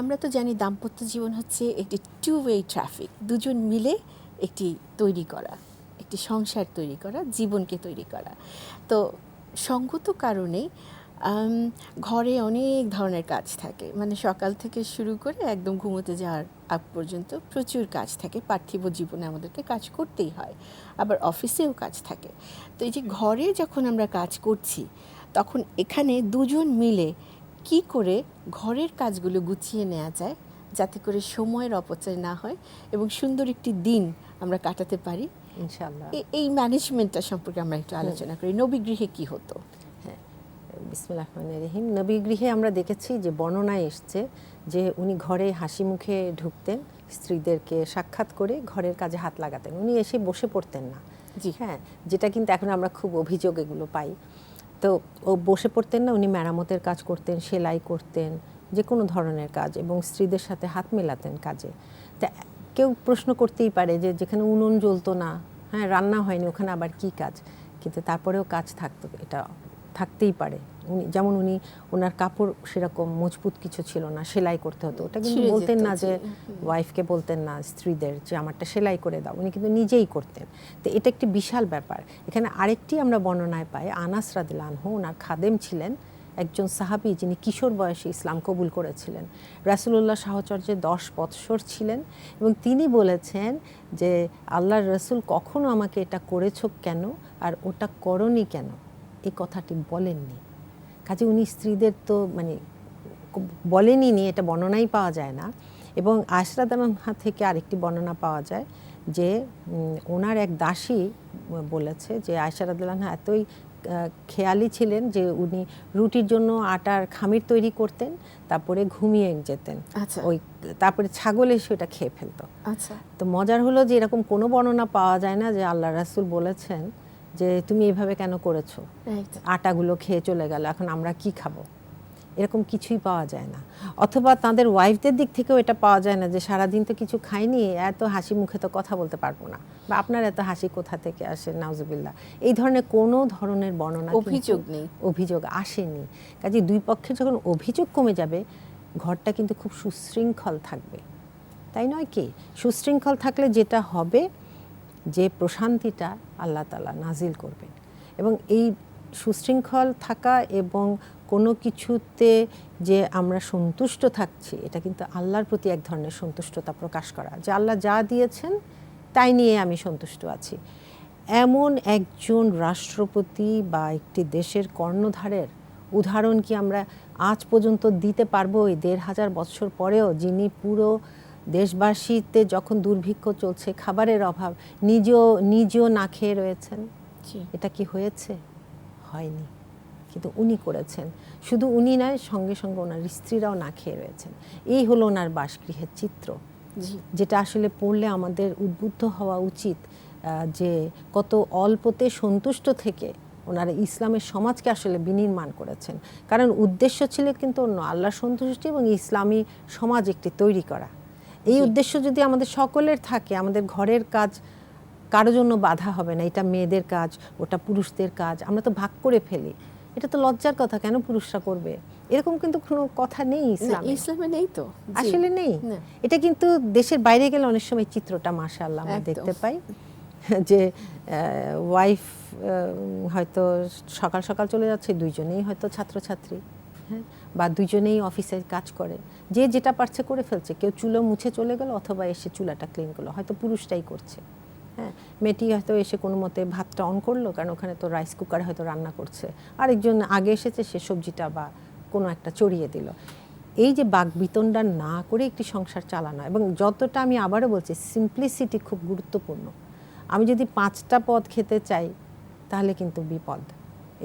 আমরা তো জানি দাম্পত্য জীবন হচ্ছে একটি টু ওয়ে ট্রাফিক দুজন মিলে একটি তৈরি করা, একটি সংসার তৈরি করা, জীবনকে তৈরি করা। তো সঙ্গত কারণে ঘরে অনেক ধরনের কাজ থাকে। মানে সকাল থেকে শুরু করে একদম ঘুমোতে যাওয়ার আগ পর্যন্ত প্রচুর কাজ থাকে। পার্থিব জীবনে আমাদেরকে কাজ করতেই হয়, আবার অফিসেও কাজ থাকে। তো এই যে ঘরে যখন আমরা কাজ করছি, তখন এখানে দুজন মিলে কি করে ঘরের কাজগুলো গুছিয়ে নেওয়া যায় যাতে করে সময়ের অপচয় না হয় এবং সুন্দর একটি দিন আমরা কাটাতে পারি? ইনশাল্লাহ এই ম্যানেজমেন্টটা সম্পর্কে আমরা একটু আলোচনা করি। নবীগৃহে কি হতো? বিসমুল্লাহ রহমান রহিম। নবী গৃহে আমরা দেখেছি যে বর্ণনায় এসছে যে উনি ঘরে হাসি মুখে ঢুকতেন স্ত্রীদেরকে সাক্ষাৎ করে ঘরের কাজে হাত লাগাতেন। উনি এসে বসে পড়তেন না। জি। হ্যাঁ যেটা কিন্তু এখন আমরা খুব অভিযোগ এগুলো পাই। তো ও বসে পড়তেন না, উনি মেরামতের কাজ করতেন, সেলাই করতেন যে কোনো ধরনের কাজ এবং স্ত্রীদের সাথে হাত মেলাতেন কাজে। তা কেউ প্রশ্ন করতেই পারে যে যেখানে উনুন জ্বলতো না হ্যাঁ রান্না হয়নি, ওখানে আবার কি কাজ? কিন্তু তারপরেও কাজ থাকতো, এটা থাকতেই পারে। উনি যেমন উনি ওনার কাপড় সেরকম মজবুত কিছু ছিল না সেলাই করতে হতো। ওটা কিন্তু বলতেন না যে ওয়াইফকে বলতেন না স্ত্রীদের যে আমারটা সেলাই করে দাও। উনি কিন্তু নিজেই করতেন। তো এটা একটি বিশাল ব্যাপার। এখানে আরেকটি আমরা বর্ণনায় পাই আনাস আনহু ওনার খাদেম ছিলেন একজন সাহাবি যিনি কিশোর বয়সে ইসলাম কবুল করেছিলেন। রাসুলুল্লাহ সাহচর্যে দশ বৎসর ছিলেন এবং তিনি বলেছেন যে আল্লাহর রসুল কখনো আমাকে এটা করেছ কেন? আর ওটা করনি কেন? এই কথাটি বলেননি। কাজে উনি স্ত্রীদের তো মানে বলেনই নি এটা বর্ণনাই পাওয়া যায় না। এবং আশরাদ আনহা থেকে আরেকটি বর্ণনা পাওয়া যায় যে ওনার এক দাসী বলেছে যে আনহা এতই খেয়ালি ছিলেন যে উনি রুটির জন্য আটার খামির তৈরি করতেন তারপরে ঘুমিয়ে যেতেন। আচ্ছা। ওই তারপরে ছাগল এসে ওটা খেয়ে ফেলতো। আচ্ছা। তো মজার হলো যে এরকম কোনো বর্ণনা পাওয়া যায় না যে আল্লাহ রাসুল বলেছেন যে তুমি এভাবে কেন করেছ? আটাগুলো খেয়ে চলে গেল এখন আমরা কি খাব? এরকম কিছুই পাওয়া যায় না। অথবা তাদের ওয়াইফদের দিক থেকেও এটা পাওয়া যায় না যে সারাদিন তো কিছু খাইনি এত হাসি মুখে তো কথা বলতে পারব না। বা আপনার এত হাসি কোথা থেকে আসে নাউজুবিল্লাহ। এই ধরনের কোনো ধরনের বর্ণনা অভিযোগ নেই। অভিযোগ আসেনি। কাজে দুই পক্ষে যখন অভিযোগ কমে যাবে ঘরটা কিন্তু খুব সুশৃঙ্খল থাকবে। তাই নয় কি? সুশৃঙ্খল থাকলে যেটা হবে যে প্রশান্তিটা আল্লাহ তালা নাজিল করবেন। এবং এই সুশৃঙ্খল থাকা এবং কোনো কিছুতে যে আমরা সন্তুষ্ট থাকছি, এটা কিন্তু আল্লাহর প্রতি এক ধরনের সন্তুষ্টতা প্রকাশ করা। যে আল্লাহ যা দিয়েছেন, তাই নিয়ে আমি সন্তুষ্ট আছি। এমন একজন রাষ্ট্রপতি বা একটি দেশের কর্ণধারের উদাহরণ কি আমরা আজ পর্যন্ত দিতে পারব এই দেড় হাজার বছর পরেও, যিনি পুরো দেশবাসীতে যখন দুর্ভিক্ষ চলছে খাবারের অভাব নিজেও নিজেও না খেয়ে রয়েছেন। এটা কি হয়েছে? হয়নি। কিন্তু উনি করেছেন। শুধু উনি নয় সঙ্গে সঙ্গে ওনার স্ত্রীরাও না খেয়ে রয়েছেন। এই হলো ওনার বাসগৃহের চিত্র। যেটা আসলে পড়লে আমাদের উদ্বুদ্ধ হওয়া উচিত যে কত অল্পতে সন্তুষ্ট থেকে ওনারা ইসলামের সমাজকে আসলে বিনির্মাণ করেছেন। কারণ উদ্দেশ্য ছিল কিন্তু অন্য আল্লাহর সন্তুষ্টি এবং ইসলামী সমাজ একটি তৈরি করা। এই উদ্দেশ্য যদি আমাদের সকলের থাকে আমাদের ঘরের কাজ কারও জন্য বাধা হবে না। এটা মেয়েদের কাজ ওটা পুরুষদের কাজ আমরা তো ভাগ করে ফেলি। এটা তো লজ্জার কথা কেন পুরুষরা করবে? এরকম কিন্তু কোনো কথা নেই ইসলামে। ইসলামে নেই তো। আসলে নেই। এটা কিন্তু দেশের বাইরে গেলে অনেক সময় চিত্রটা মাশাআল্লাহ আমরা দেখতে পাই। যে ওয়াইফ হয়তো সকাল সকাল চলে যাচ্ছে দুইজনেই হয়তো ছাত্রছাত্রী। হ্যাঁ? বা দুজনেই অফিসে কাজ করে, যে যেটা পারছে করে ফেলছে। কেউ চুলো মুছে চলে গেল অথবা এসে চুলাটা ক্লিন করল। হয়তো পুরুষটাই করছে হ্যাঁ? মেয়েটি হয়তো এসে কোনো মতে ভাতটা অন করল, কারণ ওখানে তো রাইস কুকারে হয়তো রান্না করছে। আরেকজন আগে এসেছে, সে সবজিটা বা কোনো একটা চড়িয়ে দিল। এই যে বাক বিতণ্ডা না করে একটি সংসার চালানো এবং যতটা আমি আবারও বলছি সিম্পলিসিটি খুব গুরুত্বপূর্ণ। আমি যদি পাঁচটা পদ খেতে চাই, তাহলে কিন্তু বিপদ।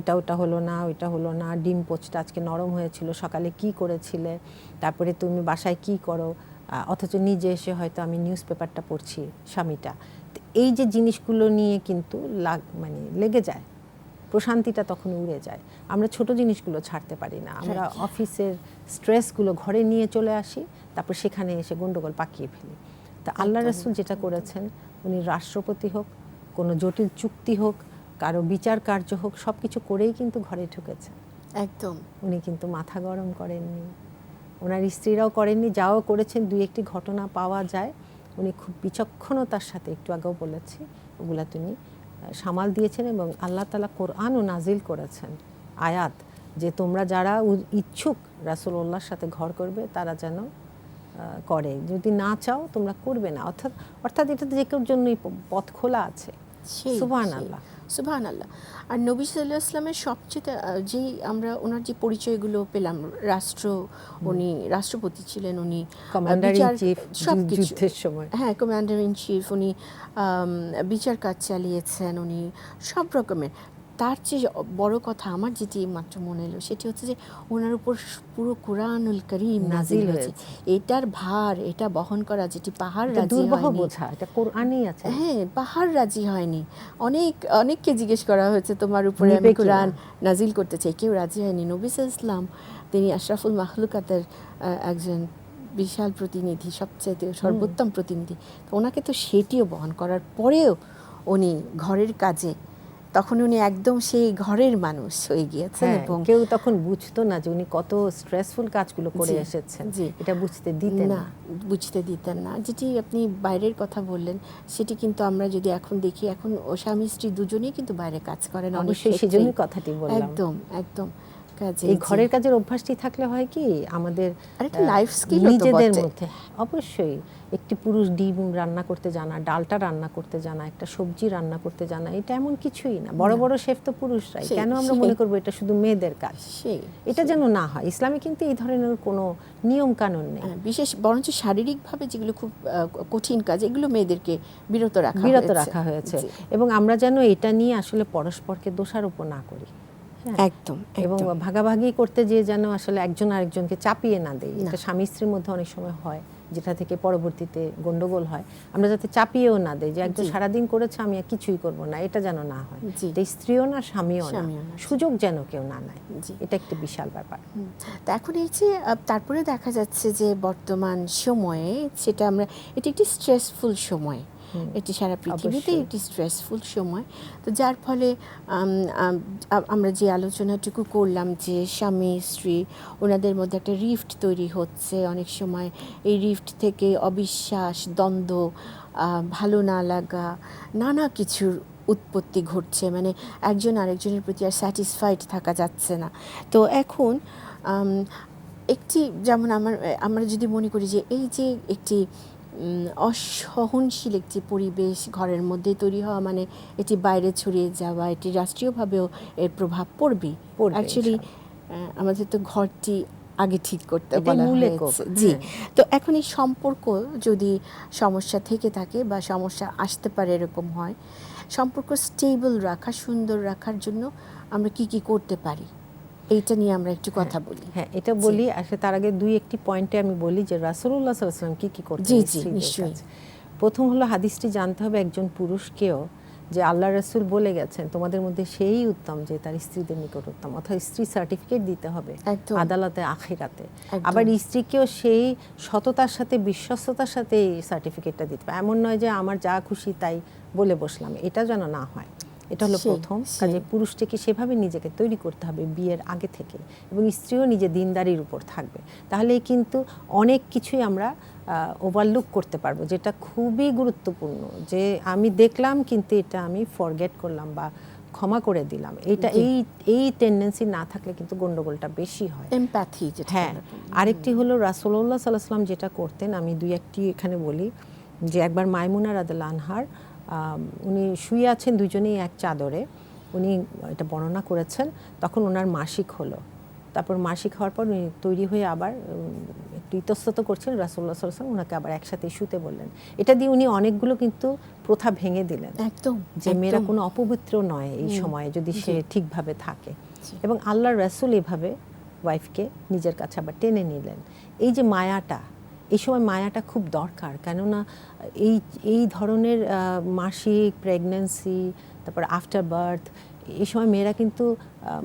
এটা ওটা হলো না ওইটা হলো না ডিম পোচটা আজকে নরম হয়েছিল সকালে কি করেছিলে তারপরে তুমি বাসায় কি করো অথচ নিজে এসে হয়তো আমি নিউজ পেপারটা পড়ছি স্বামীটা। তো এই যে জিনিসগুলো নিয়ে কিন্তু লাগ মানে লেগে যায় প্রশান্তিটা তখন উড়ে যায়। আমরা ছোট জিনিসগুলো ছাড়তে পারি না আমরা অফিসের স্ট্রেসগুলো ঘরে নিয়ে চলে আসি তারপর সেখানে এসে গন্ডগোল পাকিয়ে ফেলি। তা আল্লাহ রসুল যেটা করেছেন উনি রাষ্ট্রপতি হোক কোনো জটিল চুক্তি হোক কারও বিচার কার্য হোক সব কিছু করেই কিন্তু ঘরে ঢুকেছে। একদম। উনি কিন্তু মাথা গরম করেননি। ওনার স্ত্রীরাও করেননি যাও করেছেন দুই একটি ঘটনা পাওয়া যায়। উনি খুব বিচক্ষণতার সাথে একটু আগেও বলেছি ওগুলা তিনি সামাল দিয়েছেন এবং আল্লাহ তালা কোরআনও নাজিল করেছেন। আয়াত যে তোমরা যারা ইচ্ছুক রাসূলুল্লাহর সাথে ঘর করবে তারা যেন করে। যদি না চাও তোমরা করবে না। অর্থাৎ অর্থাৎ এটা যে কেউ জন্যই পথ খোলা আছে। সুবহানাল্লাহ। সুবহান আল্লাহ আর নবী সাল্লাহ ইসলামের সবচেয়ে যেই আমরা ওনার যে পরিচয়গুলো পেলাম রাষ্ট্র উনি রাষ্ট্রপতি ছিলেন উনি সব কমান্ডার ইন চিফ সবকিছু। যুদ্ধের সময়। হ্যাঁ কমান্ডার ইন চিফ উনি বিচার কাজ চালিয়েছেন উনি সব রকমের। তার চেয়ে বড় কথা আমার যেটি মাত্র মনে এলো সেটি হচ্ছে যে ওনার উপর পুরো কোরআনুল করিম নাজিল হয়েছে। এটার ভার এটা বহন করা যেটি পাহাড় রাজি হয়নি। এটা কোরআনই আছে। হ্যাঁ পাহাড় রাজি হয়নি। অনেক অনেককে জিজ্ঞেস করা হয়েছে তোমার উপরে আমি কোরআন নাজিল করতে চাই। কেউ রাজি হয়নি। নবী ইসলাম তিনি আশরাফুল মাহলুকাতের একজন বিশাল প্রতিনিধি সবচেয়ে সর্বোত্তম প্রতিনিধি। তো ওনাকে তো সেটিও বহন করার পরেও উনি ঘরের কাজে তখন উনি একদম সেই ঘরের মানুষ হয়ে গিয়েছেন হ্যাঁ, এবং কেউ তখন বুঝতো না যে উনি কত স্ট্রেসফুল কাজগুলো করে এসেছেন। জি। এটা বুঝতে দিতেন না বুঝতে দিতেন না। যেটি আপনি বাইরের কথা বললেন সেটি কিন্তু আমরা যদি এখন দেখি এখন ও স্বামী স্ত্রী দুজনেই কিন্তু বাইরে কাজ করেন অবশ্যই সেই সেজন্যই কথাটি বললাম। একদম একদম। কাজে এই ঘরের কাজের অভ্যাসটি থাকলে হয় কি আমাদের আর একটা আহ, life skill ও তো নিজেদের মধ্যে। অবশ্যই। একটি পুরুষ ডিম রান্না করতে জানা ডালটা রান্না করতে জানা একটা সবজি রান্না করতে জানা এটা এমন কিছুই না। বড় বড় শেফ তো পুরুষরাই। কেন আমরা মনে করব এটা শুধু মেয়েদের কাজ? এটা যেন না হয়। ইসলামে কিন্তু এই ধরনের কোনো নিয়ম কানুন নেই। হ্যাঁ, বিশেষ বরঞ্চ শারীরিকভাবে যেগুলো খুব কঠিন কাজ এগুলো মেয়েদেরকে বিরত রাখা বিরত রাখা হয়েছে। এবং আমরা যেন এটা নিয়ে আসলে পরস্পরকে দোষারোপ না করি। একদম এবং ভাগাভাগি করতে যেয়ে যেন আসলে একজন আরেকজনকে চাপিয়ে না দেয়। এটা স্বামী স্ত্রীর মধ্যে অনেক সময় হয় যেটা থেকে পরবর্তীতে গন্ডগোল হয়। আমরা যাতে চাপিয়েও না দেই যে একজন সারাদিন করেছে আমি আর কিছুই করব না। এটা যেন না হয়। এটা স্ত্রীও না স্বামীও না। সুযোগ যেন কেউ না নেয়। এটা একটা বিশাল ব্যাপার। তা এখন এই যে তারপরে দেখা যাচ্ছে যে বর্তমান সময়ে সেটা আমরা এটি একটি স্ট্রেসফুল সময়। এটি সারা পৃথিবীতে একটি স্ট্রেসফুল সময়। তো যার ফলে আমরা যে আলোচনাটুকু করলাম যে স্বামী স্ত্রী ওনাদের মধ্যে একটা রিফট তৈরি হচ্ছে অনেক সময়। এই রিফট থেকে অবিশ্বাস দ্বন্দ্ব ভালো না লাগা নানা কিছুর উৎপত্তি ঘটছে। মানে একজন আরেকজনের প্রতি আর স্যাটিসফাইড থাকা যাচ্ছে না। তো এখন একটি যেমন আমার আমরা যদি মনে করি যে এই যে একটি অসহনশীল একটি পরিবেশ ঘরের মধ্যে তৈরি হওয়া মানে এটি বাইরে ছড়িয়ে যাওয়া এটি রাষ্ট্রীয়ভাবেও এর প্রভাব পড়বে, অ্যাকচুয়ালি আমাদের তো ঘরটি আগে ঠিক করতে বলা হয়েছে। জি। হ্যাঁ। তো এখন এই সম্পর্ক যদি সমস্যা থেকে থাকে বা সমস্যা আসতে পারে এরকম হয় সম্পর্ক স্টেবল রাখা সুন্দর রাখার জন্য আমরা কি কি করতে পারি? এইটা নিয়ে আমরা একটু কথা বলি। হ্যাঁ এটা বলি আসলে তার আগে দুই একটি পয়েন্টে আমি বলি যে রাসূলুল্লাহ সাল্লাল্লাহু আলাইহি ওয়াসাল্লাম কি কি করতেন। জি, জি, নিশ্চয়ই। প্রথম হলো হাদিসটি জানতে হবে একজন পুরুষকেও যে আল্লাহ রসুল বলে গেছেন তোমাদের মধ্যে সেই উত্তম যে তার স্ত্রীদের নিকট উত্তম। অর্থাৎ স্ত্রী সার্টিফিকেট দিতে হবে আদালতে আখিরাতে। আবার স্ত্রীকেও সেই সততার সাথে বিশ্বস্ততার সাথে এই সার্টিফিকেটটা দিতে হবে। এমন নয় যে আমার যা খুশি তাই বলে বসলাম এটা যেন না হয়। এটা হলো প্রথম। কাজে পুরুষটিকে সেভাবে নিজেকে তৈরি করতে হবে বিয়ের আগে থেকে এবং স্ত্রীও নিজে দিনদারির উপর থাকবে। তাহলে কিন্তু অনেক কিছুই আমরা ওভারলুক করতে পারব যেটা খুবই গুরুত্বপূর্ণ। যে আমি দেখলাম কিন্তু এটা আমি ফরগেট করলাম বা ক্ষমা করে দিলাম। এটা এই এই টেন্ডেন্সি না থাকলে কিন্তু গন্ডগোলটা বেশি হয়। এমপ্যাথি হ্যাঁ। আরেকটি হলো রাসূলুল্লাহ সাল্লাহ সাল্লাম যেটা করতেন আমি দুই একটি এখানে বলি যে একবার মাইমুনা রাদুল আনহার উনি শুয়ে আছেন দুজনেই এক চাদরে। উনি এটা বর্ণনা করেছেন তখন ওনার মাসিক হলো। তারপর মাসিক হওয়ার পর উনি তৈরি হয়ে আবার একটু ইতস্তত করছেন সাল্লাহ সাল্লাম ওনাকে আবার একসাথে শুতে বললেন। এটা দিয়ে উনি অনেকগুলো কিন্তু প্রথা ভেঙে দিলেন। একদম যে মেয়েরা কোনো অপবিত্র নয় এই সময়ে যদি সে ঠিকভাবে থাকে। এবং আল্লাহর রাসূল এভাবে ওয়াইফকে নিজের কাছে আবার টেনে নিলেন। এই যে মায়াটা এই সময় মায়াটা খুব দরকার। কেননা এই এই ধরনের মাসিক প্রেগন্যান্সি তারপর আফটার বার্থ এই সময় মেয়েরা কিন্তু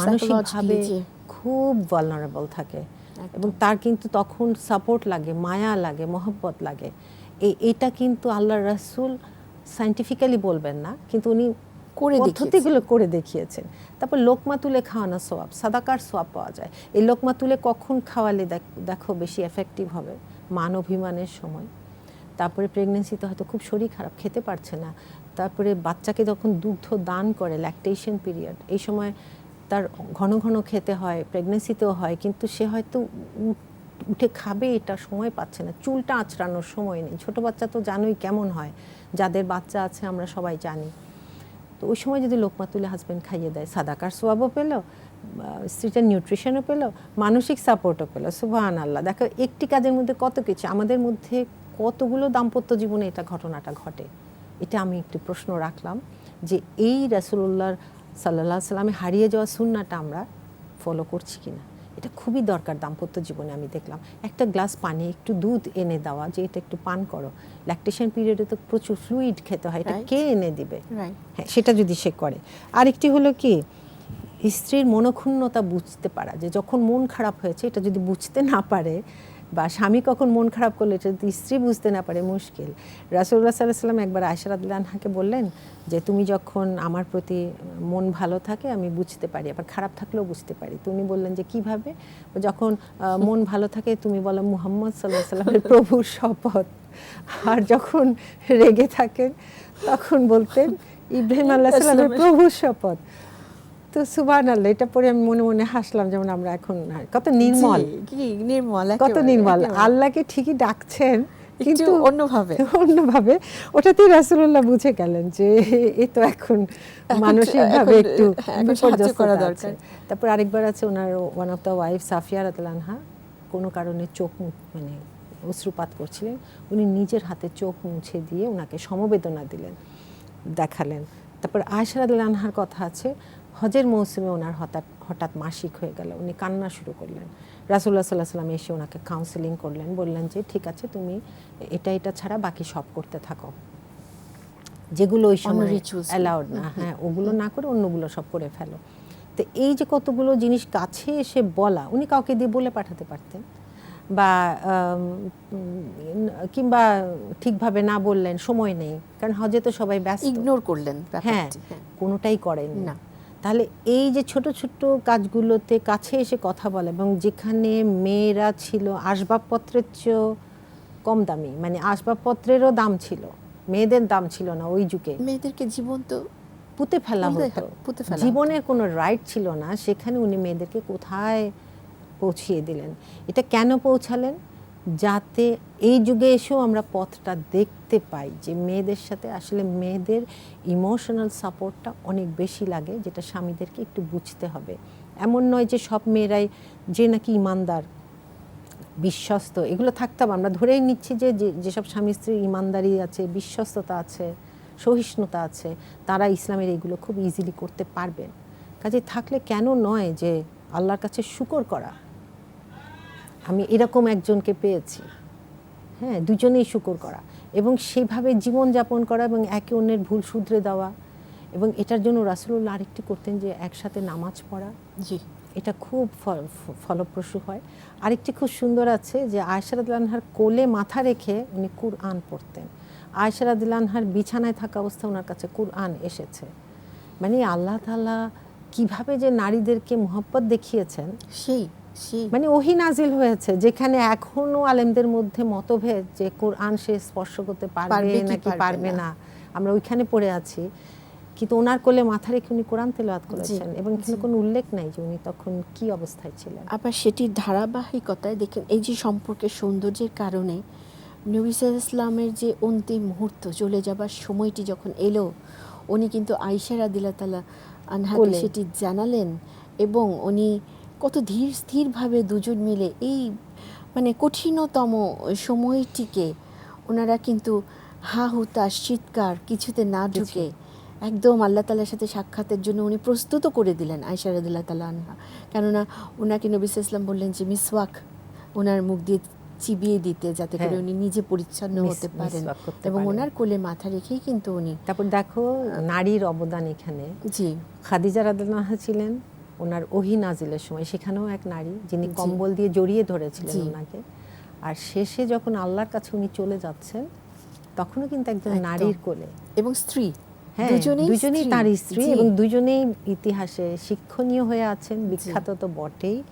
মানসিকভাবে খুব ভালনারেবল থাকে। এবং তার কিন্তু তখন সাপোর্ট লাগে মায়া লাগে মহব্বত লাগে। এই এটা কিন্তু আল্লাহ রাসূল সাইন্টিফিক্যালি বলবেন না কিন্তু উনি করে। পদ্ধতিগুলো করে দেখিয়েছেন। তারপর লোকমা তুলে খাওয়ানো সোয়াব সাদাকার সোয়াব পাওয়া যায়। এই লোকমা তুলে কখন খাওয়ালে দেখো বেশি এফেক্টিভ হবে। মান অভিমানের সময়। তারপরে প্রেগনেন্সিতে হয়তো খুব শরীর খারাপ, খেতে পারছে না। তারপরে বাচ্চাকে যখন দুগ্ধ দান করে ল্যাকটেশন পিরিয়ড এই সময় তার ঘন ঘন খেতে হয় প্রেগনেন্সিতেও হয়, কিন্তু সে হয়তো উঠে খাবে এটা সময় পাচ্ছে না। চুলটা আঁচড়ানোর সময় নেই। ছোটো বাচ্চা তো জানোই কেমন হয়। যাদের বাচ্চা আছে, আমরা সবাই জানি। তো ওই সময় যদি লোকমা তুলে হাজব্যান্ড খাইয়ে দেয়, সাদাকার সোয়াবও পেল স্ত্রীটার নিউট্রিশনও পেল মানসিক সাপোর্টও পেল সুবাহান আল্লাহ দেখো একটি কাজের মধ্যে কত কিছু আমাদের মধ্যে কতগুলো দাম্পত্য জীবনে এটা ঘটনাটা ঘটে? এটা আমি একটি প্রশ্ন রাখলাম যে এই রাসুল্লাহর সাল্লাহ সাল্লামে হারিয়ে যাওয়া সুন্নাটা আমরা ফলো করছি কিনা? এটা খুবই দরকার দাম্পত্য জীবনে আমি দেখলাম। একটা গ্লাস পানি একটু দুধ এনে দেওয়া যে এটা একটু পান করো। ল্যাকটেশন পিরিয়ডে তো প্রচুর ফ্লুইড খেতে হয় এটা কে এনে দিবে? হ্যাঁ সেটা যদি সে করে। আরেকটি হলো কি স্ত্রীর মনক্ষুণ্ণতা বুঝতে পারা যে যখন মন খারাপ হয়েছে এটা যদি বুঝতে না পারে বা স্বামী কখন মন খারাপ করলে এটা যদি স্ত্রী বুঝতে না পারে মুশকিল। রাসুল্লাহ সাল্লাহ সাল্লাম একবার আয়সারাদুল্লাহাকে বললেন যে তুমি যখন আমার প্রতি মন ভালো থাকে আমি বুঝতে পারি আবার খারাপ থাকলেও বুঝতে পারি। তুমি বললেন যে কীভাবে? যখন মন ভালো থাকে তুমি বলো মুহাম্মদ সাল্লাহ সাল্লামের প্রভুর শপথ। আর যখন রেগে থাকেন তখন বলতেন ইব্রাহিম আল্লাহ সাল্লামের প্রভুর শপথ। তো সুবান আল্লাহ এটা পরে আমি মনে মনে হাসলাম যেমন আমরা এখন কত নির্মল। কি নির্মল কত নির্মল। আল্লাহকে ঠিকই ডাকছেন কিন্তু অন্যভাবে। অন্যভাবে। ওটাতেই রাসূলুল্লাহ বুঝে গেলেন যে এ তো এখন মানসিকভাবে একটু করা দরকার। তারপর আরেকবার আছে ওনার one of the wife Safia রাতলানহা কোনো কারণে চোখ মানে অশ্রুপাত করছিলেন। উনি নিজের হাতে চোখ মুছে দিয়ে ওনাকে সমবেদনা দিলেন দেখালেন। তারপর আয়সা রাতলানহার কথা আছে হজের মৌসুমে ওনার হঠাৎ হঠাৎ মাসিক হয়ে গেল। উনি কান্না শুরু করলেন। রাসুল্লাহ সাল্লাহ সাল্লাম এসে ওনাকে কাউন্সেলিং করলেন। বললেন যে ঠিক আছে তুমি এটা এটা ছাড়া বাকি সব করতে থাকো। যেগুলো ওই সময় অ্যালাউড না। হ্যাঁ ওগুলো না করে অন্যগুলো সব করে ফেলো। তো এই যে কতগুলো জিনিস কাছে এসে বলা উনি কাউকে দিয়ে বলে পাঠাতে পারতেন? বা কিংবা ঠিকভাবে না বললেন সময় নেই। কারণ হজে তো সবাই ব্যস্ত। ইগনোর করলেন হ্যাঁ। কোনোটাই করেন না। তাহলে এই যে ছোট ছোট কাজগুলোতে কাছে এসে কথা বলা এবং যেখানে মেয়েরা ছিল আসবাবপত্রের চেয়েও কম দামি মানে আসবাবপত্রেরও দাম ছিল মেয়েদের দাম ছিল না ওই যুগে। মেয়েদেরকে জীবন্ত পুঁতে ফেলা পুঁতে- হতো। পুঁতে ফেলা জীবনের কোনো রাইট ছিল না সেখানে উনি মেয়েদেরকে কোথায় পৌঁছিয়ে দিলেন? এটা কেন পৌঁছালেন? যাতে এই যুগে এসেও আমরা পথটা দেখতে পাই যে মেয়েদের সাথে আসলে মেয়েদের ইমোশনাল সাপোর্টটা অনেক বেশি লাগে, যেটা স্বামীদেরকে একটু বুঝতে হবে। এমন নয় যে সব মেয়েরাই যে নাকি ইমানদার, বিশ্বস্ত, এগুলো থাকতাম আমরা ধরেই নিচ্ছি যে যেসব স্বামী স্ত্রীর ইমানদারি আছে, বিশ্বস্ততা আছে, সহিষ্ণুতা আছে, তারা ইসলামের এগুলো খুব ইজিলি করতে পারবেন। কাজে থাকলে কেন নয় যে আল্লাহর কাছে শুকর করা। আমি এরকম একজনকে পেয়েছি। হ্যাঁ দুজনেই শুকর করা। এবং সেভাবে জীবনযাপন করা এবং একে অন্যের ভুল শুধরে দেওয়া। এবং এটার জন্য রাসুল্লাহ আরেকটি করতেন যে একসাথে নামাজ পড়া। জি। এটা খুব ফলপ্রসূ হয়। আরেকটি খুব সুন্দর আছে যে আয়সারাদুল্লাহার কোলে মাথা রেখে উনি কুরআন পড়তেন। আয়সারাদুল্লাহার বিছানায় থাকা অবস্থা ওনার কাছে কুরআন এসেছে। মানে আল্লাহ তাআলা কীভাবে যে নারীদেরকে মোহব্বত দেখিয়েছেন সেই। মানে ওহি নাজিল হয়েছে যেখানে এখনও আলেমদের মধ্যে মতভেদ যে কোরআন সে স্পর্শ করতে পারবে নাকি পারবে না। আমরা ওইখানে পড়ে আছি। কিন্তু ওনার কোলে মাথা রেখে উনি কোরআন তেলাওয়াত করেছেন এবং এখানে কোনো উল্লেখ নাই যে উনি তখন কি অবস্থায় ছিলেন। আবার সেটির ধারাবাহিকতায় দেখেন এই যে সম্পর্কের সৌন্দর্যের কারণে নবী সাল্লাল্লাহু ইসলামের যে অন্তিম মুহূর্ত চলে যাবার সময়টি যখন এলো উনি কিন্তু আইসা রাদিল্লাহ তালা আনহাকে সেটি জানালেন এবং উনি কত ধীর স্থিরভাবে দুজন মিলে এই মানে কঠিনতম সময়টিকে ওনারা কিন্তু হা হুতাশ চিৎকার কিছুতে না ঢুকে একদম আল্লাহ তালার সাথে সাক্ষাতের জন্য উনি প্রস্তুত করে দিলেন আয়সা রাদিল্লাহ তালা আনহা। কেননা ওনাকে নবী ইসলাম বললেন যে মিসওয়াক ওনার মুখ দিয়ে চিবিয়ে দিতে যাতে করে হ্যাঁ। উনি নিজে পরিচ্ছন্ন হতে পারেন এবং ওনার কোলে মাথা রেখেই কিন্তু উনি তারপর দেখো নারীর অবদান এখানে। জি। খাদিজা রাদিয়াল্লাহু ছিলেন ওনার ওহি নাজিলের সময় সেখানেও এক নারী যিনি কম্বল দিয়ে জড়িয়ে ধরেছিলেন ওনাকে। আর শেষে যখন আল্লাহর কাছে উনি চলে যাচ্ছেন তখনও কিন্তু একজন নারীর কোলে। এবং স্ত্রী। হ্যাঁ দুজনেই। তার স্ত্রী। এবং দুজনেই ইতিহাসে শিক্ষণীয় হয়ে আছেন বিখ্যাত তো বটেই।